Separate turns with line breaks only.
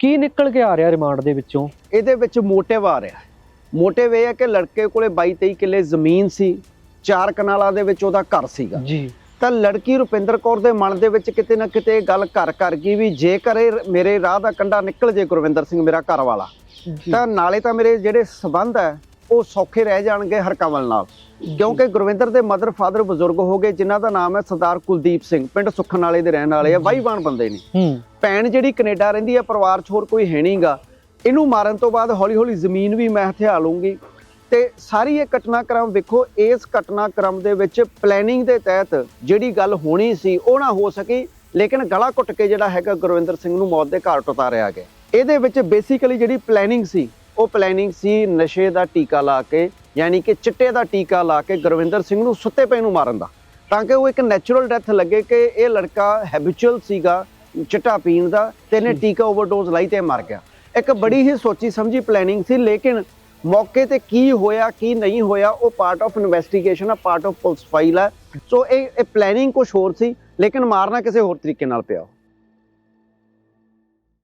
ਕੀ ਨਿਕਲ ਕੇ ਆ ਰਿਹਾ ਰਿਮਾਂਡ ਦੇ ਵਿੱਚੋਂ?
ਇਹਦੇ ਵਿੱਚ ਮੋਟਿਵ ਆ ਰਿਹਾ ਮੋਟਿਵ ਇਹ ਹੈ ਕਿ ਲੜਕੇ ਕੋਲੇ 22 23 ਕਿੱਲੇ ਜ਼ਮੀਨ ਸੀ ਚਾਰ ਕਨਾਲਾਂ ਦੇ ਵਿੱਚ ਉਹਦਾ ਘਰ ਸੀਗਾ।
ਜੀ।
ਤਾਂ ਲੜਕੀ ਰੁਪਿੰਦਰ ਕੌਰ ਦੇ ਮਨ ਦੇ ਵਿੱਚ ਕਿਤੇ ਨਾ ਕਿਤੇ ਇਹ ਗੱਲ ਘਰ ਕਰ ਗਈ ਵੀ ਜੇਕਰ ਇਹ ਮੇਰੇ ਰਾਹ ਦਾ ਕੰਡਾ ਨਿਕਲ ਜੇ ਗੁਰਵਿੰਦਰ ਸਿੰਘ ਮੇਰਾ ਘਰ ਵਾਲਾ ਤਾਂ ਨਾਲੇ ਤਾਂ ਮੇਰੇ ਜਿਹੜੇ ਸਬੰਧ ਹੈ ਉਹ ਸੌਖੇ ਰਹਿ ਜਾਣਗੇ ਹਰਕਮਲ ਨਾਲ। ਕਿਉਂਕਿ ਗੁਰਵਿੰਦਰ ਦੇ ਮਦਰ ਫਾਦਰ ਬਜ਼ੁਰਗ ਹੋ ਗਏ ਜਿਨ੍ਹਾਂ ਦਾ ਨਾਮ ਹੈ ਸਰਦਾਰ ਕੁਲਦੀਪ ਸਿੰਘ। ਪਿੰਡ ਸੁੱਖਣ ਵਾਲੇ ਦੇ ਰਹਿਣ ਵਾਲੇ ਆ ਵਾਈਬਾਨ ਬੰਦੇ ਨੇ। ਭੈਣ ਜਿਹੜੀ ਕੈਨੇਡਾ ਰਹਿੰਦੀ ਹੈ ਪਰਿਵਾਰ 'ਚ ਹੋਰ ਕੋਈ ਹੈ ਨਹੀਂਗਾ। ਇਹਨੂੰ ਮਾਰਨ ਤੋਂ ਬਾਅਦ ਹੌਲੀ ਹੌਲੀ ਜ਼ਮੀਨ ਵੀ ਮੈਂ ਹਥਿਆ ਲੂੰਗੀ ਤੇ ਸਾਰੀ ਇਹ ਘਟਨਾਕ੍ਰਮ ਵੇਖੋ ਇਸ ਘਟਨਾਕ੍ਰਮ ਦੇ ਵਿੱਚ ਪਲੈਨਿੰਗ ਦੇ ਤਹਿਤ ਜਿਹੜੀ ਗੱਲ ਹੋਣੀ ਸੀ ਉਹ ਨਾ ਹੋ ਸਕੀ। ਲੇਕਿਨ ਗਲਾ ਘੁੱਟ ਕੇ ਜਿਹੜਾ ਹੈਗਾ ਗੁਰਵਿੰਦਰ ਸਿੰਘ ਨੂੰ ਮੌਤ ਦੇ ਘਾਟ ਉਤਾਰਿਆ ਗਿਆ। ਇਹਦੇ ਵਿੱਚ ਬੇਸਿਕਲੀ ਜਿਹੜੀ ਪਲੈਨਿੰਗ ਸੀ ਉਹ ਪਲੈਨਿੰਗ ਸੀ ਨਸ਼ੇ ਦਾ ਟੀਕਾ ਲਾ ਕੇ ਯਾਨੀ ਕਿ ਚਿੱਟੇ ਦਾ ਟੀਕਾ ਲਾ ਕੇ ਗੁਰਵਿੰਦਰ ਸਿੰਘ ਨੂੰ ਸੁੱਤੇ ਪਏ ਨੂੰ ਮਾਰਨ ਦਾ। ਤਾਂ ਕਿ ਉਹ ਇੱਕ ਨੈਚੁਰਲ ਡੈਥ ਲੱਗੇ ਕਿ ਇਹ ਲੜਕਾ ਹੈਬਿਚੁਅਲ ਸੀਗਾ ਚਿੱਟਾ ਪੀਣ ਦਾ ਤੇ ਇਹਨੇ ਟੀਕਾ ਓਵਰਡੋਜ਼ ਲਈ ਤੇ ਮਰ ਗਿਆ। ਇੱਕ ਬੜੀ ਹੀ ਸੋਚੀ ਸਮਝੀ ਪਲੈਨਿੰਗ ਸੀ ਲੇਕਿਨ ਮੌਕੇ ਤੇ ਕੀ ਹੋਇਆ ਕੀ ਨਹੀਂ ਹੋਇਆ ਉਹ ਪਾਰਟ ਆਫ ਇਨਵੈਸਟੀਗੇਸ਼ਨ ਆ ਪਾਰਟ ਆਫ ਪੁਲਿਸ ਫਾਈਲ ਹੈ ਸੋ ਇਹ ਇਹ ਪਲੈਨਿੰਗ ਕੁਝ ਹੋਰ ਸੀ ਲੇਕਿਨ ਮਾਰਨਾ ਕਿਸੇ ਹੋਰ ਤਰੀਕੇ ਨਾਲ ਪਿਆ